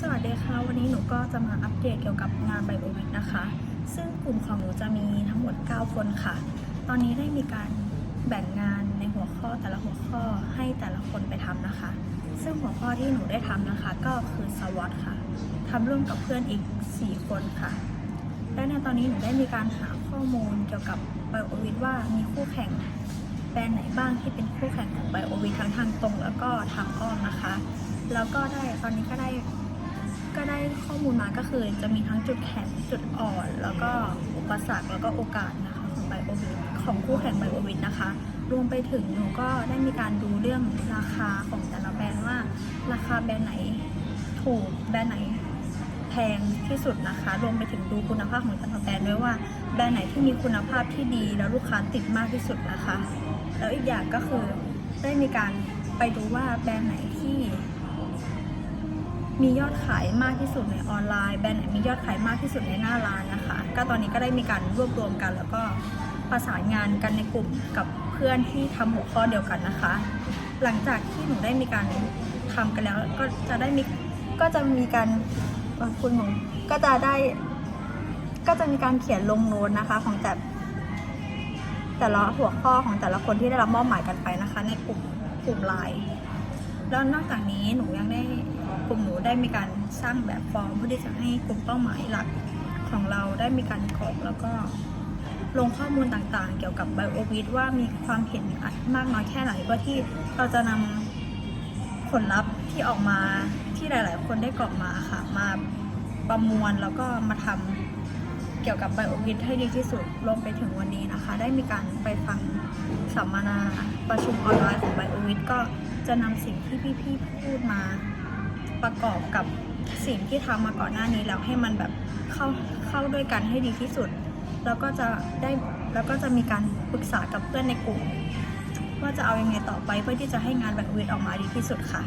สวัสดีค่ะ วันนี้หนูก็จะมาอัปเดตเกี่ยวกับงานไบโอวิกนะคะ ซึ่งกลุ่มของหนูจะมีทั้งหมด 9 คนค่ะ ตอนนี้ได้มีการแบ่งงานในหัวข้อแต่ละหัวข้อให้แต่ละคนไปทำนะคะ ซึ่งหัวข้อที่หนูได้ทำนะคะ ก็คือสวอตค่ะทำร่วมกับเพื่อนอีก 4 คนค่ะ และในตอนนี้หนูได้มีการหาข้อมูลเกี่ยวกับไบโอวิทว่ามีคู่แข่งแบรนด์ไหนบ้างที่เป็นคู่แข่งของไบโอวิททั้งทางตรง แล้วก็ทางอ้อมนะคะ แล้วก็ได้ตอนนี้ก็ได้ ก็ได้ข้อมูลมาก็คือจะมีทั้งจุดแข็งจุดอ่อน แล้วก็อุปสรรคแล้วก็โอกาสนะคะของไบโอวิทของคู่แข่งไบโอวิทนะคะ รวมไปถึงหนูก็ได้มีการดูเรื่องราคาของแต่ละแบรนด์ว่า ราคาแบรนด์ไหนถูกแบรนด์ไหนแพงที่สุดนะคะ รวมไปถึงดูคุณภาพของแต่ละแบรนด์ด้วยว่าแบรนด์ไหนที่มีคุณภาพที่ดีแล้วลูกค้าติดมากที่สุดนะคะ แล้วอีกอย่างก็คือได้มีการไปดูว่าแบรนด์ไหนที่ มียอดขายมากที่สุดในออนไลน์แบรนด์ไหนมียอดขายมากที่สุดในหน้าร้านนะคะ ก็ตอนนี้ก็ได้มีการรวบรวมกัน แล้วก็ประสานงานกันในกลุ่มกับเพื่อนที่ทำหัวข้อเดียวกันนะคะ หลังจากที่หนูได้มีการทำกันแล้วก็จะได้มีก็จะมีการคุณหนูก็จะได้ ก็จะมีการเขียนลงโน้ตนะคะ ของแต่แต่ละหัวข้อของแต่ละคนที่ได้รับมอบหมายกันไปนะคะ ในกลุ่มกลุ่มไลน์ แล้วนอกจากนี้หนูยังได้กลุ่มหนูได้มีการสร้างแบบฟอร์มเพื่อที่จะให้กลุ่มเป้าหมายหลักของเราได้มีการกรอกแล้วก็ลงข้อมูลต่างๆ เกี่ยวกับไบโอวิทว่ามีความเห็นมากน้อยแค่ไหนเพื่อที่เราจะนำผลลัพธ์ที่ออกมาที่หลายๆ คนได้กรอกมาค่ะมาประมวลแล้วก็มาทำเกี่ยวกับไบโอวิทให้ดีที่สุดรวมไปถึงวันนี้นะคะ ได้มีการไปฟังสัมมนาประชุมออนไลน์ของไบโอวิทก็ จะนำสิ่งที่พี่ๆพูดมาประกอบกับสิ่งที่ทำมาก่อนหน้านี้แล้วให้มันแบบเข้าเข้าด้วยกันให้ดีที่สุด แล้วก็จะได้แล้วก็จะมีการปรึกษากับเพื่อนในกลุ่ม ว่าจะเอายังไงต่อไปเพื่อที่จะให้งานแบบวิทออกมาดีที่สุดค่ะ